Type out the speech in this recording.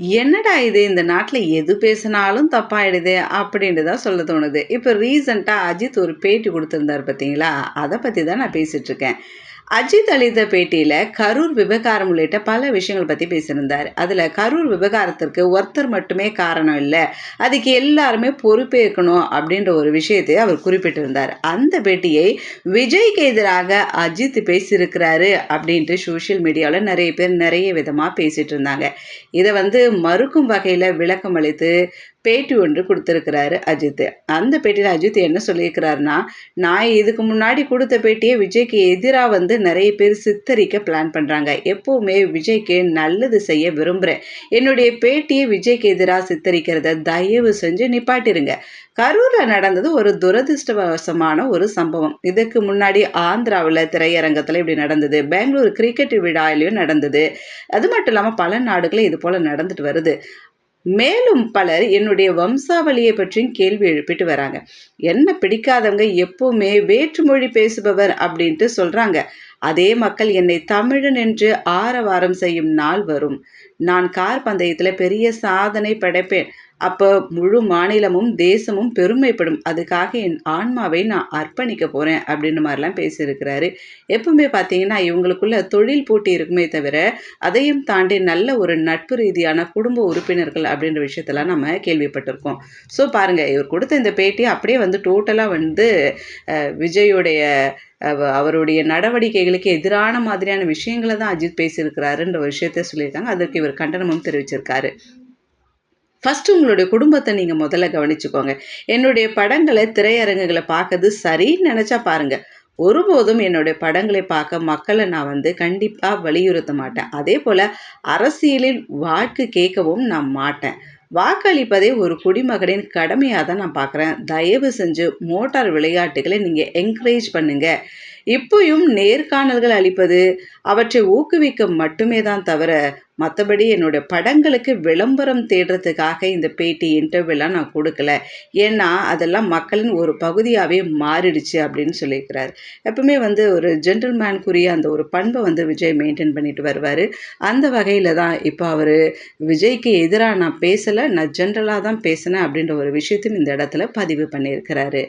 என்னடா இது? இந்த நாட்டில் எது பேசினாலும் தப்பாயிடுது அப்படின்ட்டு தான் சொல்ல தோணுது. இப்போ ரீசண்டாக அஜித் ஒரு பேட்டி கொடுத்துருந்தார் பார்த்தீங்களா அதை பற்றி தான் நான் பேசிகிட்ருக்கேன் அஜித் அளித்த பேட்டியில் கரூர் விவகாரம் உள்ளிட்ட பல விஷயங்கள் பற்றி பேசியிருந்தார். அதில் கரூர் விவகாரத்திற்கு ஒருத்தர் மட்டுமே காரணம் இல்லை. அதுக்கு எல்லாருமே பொறுப்பேற்கணும் அப்படின்ற ஒரு விஷயத்தை அவர் குறிப்பிட்டிருந்தார். அந்த பேட்டியை விஜய்க்கு எதிராக அஜித் பேசியிருக்கிறாரு அப்படின்ட்டு சோஷியல் மீடியாவில் நிறைய பேர் நிறைய விதமாக பேசிகிட்டு இருந்தாங்க. இதை வந்து மறுக்கும் வகையில் விளக்கம் அளித்து பேட்டி ஒன்று கொடுத்துருக்கிறாரு அஜித். அந்த பேட்டியில் அஜித் என்ன சொல்லியிருக்கிறாருன்னா நான் இதுக்கு முன்னாடி கொடுத்த பேட்டியை விஜய்க்கு எதிராக வந்து நிறைய பேர் சித்தரிக்க பிளான் பண்ணுறாங்க எப்போவுமே விஜய்க்கு நல்லது செய்ய விரும்புகிறேன் என்னுடைய பேட்டியை விஜய்க்கு எதிராக சித்தரிக்கிறத தயவு செஞ்சு நிப்பாட்டிருங்க. கரூரில் நடந்தது ஒரு துரதிருஷ்டவசமான ஒரு சம்பவம். இதுக்கு முன்னாடி ஆந்திராவில் திரையரங்கத்தில் இப்படி நடந்தது. பெங்களூர் கிரிக்கெட் விழாலையும் நடந்தது. அது மட்டும் இல்லாமல் பல நாடுகளும் இது போல் நடந்துட்டு வருது. மேலும் பலர் என்னுடைய வம்சாவளியை பற்றியும் கேள்வி எழுப்பிட்டு வராங்க. என்ன பிடிக்காதவங்க? எப்பவுமே வேற்றுமொழி பேசுபவர் அப்படின்ட்டு சொல்கிறாங்க அதே மக்கள் என்னை தமிழன் என்று ஆரவாரம் செய்யும் நாள் வரும். நான் கார் பந்தயத்தில் பெரிய சாதனை படைப்பேன். அப்போ முழு மாநிலமும் தேசமும் பெருமைப்படும். அதுக்காக என் ஆன்மாவை நான் அர்ப்பணிக்க போகிறேன் அப்படின்ற மாதிரிலாம் பேசியிருக்கிறாரு. எப்பவுமே பார்த்தீங்கன்னா இவங்களுக்குள்ள தொழில் போட்டி இருக்குமே தவிர அதையும் தாண்டி நல்ல ஒரு நட்பு ரீதியான குடும்ப உறுப்பினர்கள் அப்படின்ற விஷயத்தெல்லாம் நம்ம கேள்விப்பட்டிருக்கோம். ஸோ பாருங்கள் இவர் கொடுத்த இந்த பேட்டி அப்படியே வந்து டோட்டலாக வந்து விஜயோடைய அவருடைய நடவடிக்கைகளுக்கு எதிரான மாதிரியான விஷயங்களை தான் அஜித் பேசியிருக்கிறாருன்ற விஷயத்த சொல்லியிருக்காங்க. அதற்கு இவர் கண்டனமும் தெரிவிச்சிருக்காரு. ஃபஸ்ட்டு உங்களுடைய குடும்பத்தை நீங்கள் முதல்ல கவனிச்சுக்கோங்க. என்னுடைய படங்களை திரையரங்குகளை பார்க்கறது சரின்னு நினச்சா பாருங்கள் ஒருபோதும் என்னுடைய படங்களை பார்க்க மக்களை நான் வந்து கண்டிப்பாக வலியுறுத்த மாட்டேன். அதே போல் அரசியலில் வாக்கு கேட்கவும் நான் மாட்டேன். வாக்களிப்பதே ஒரு குடிமகனின் கடமையாக தான் நான் பார்க்குறேன். தயவு செஞ்சு மோட்டார் விளையாட்டுகளை நீங்கள் என்கரேஜ் பண்ணுங்கள் இப்போயும் நேர்காணல்கள் அளிப்பது அவற்றை ஊக்குவிக்க மட்டுமே தான் தவிர மற்றபடி என்னுடைய படங்களுக்கு விளம்பரம் தேடுறதுக்காக இந்த பேட்டி இன்டர்வியூலாம் நான் கொடுக்கல. ஏன்னா அதெல்லாம் மக்களின் ஒரு பகுதியாகவே மாறிடுச்சு அப்படின்னு சொல்லியிருக்கிறார். எப்பவுமே வந்து ஒரு ஜென்டில்மேனுக்குரிய அந்த ஒரு பண்பை வந்து விஜய் மெயின்டைன் பண்ணிட்டு வருவார். அந்த வகையில் தான் இப்போ அவர் விஜய்க்கு எதிராக நான் பேசலை நான் ஜென்ரலாக தான் பேசினேன் அப்படின்ற ஒரு விஷயத்தையும் இந்த இடத்துல பதிவு பண்ணியிருக்கிறாரு.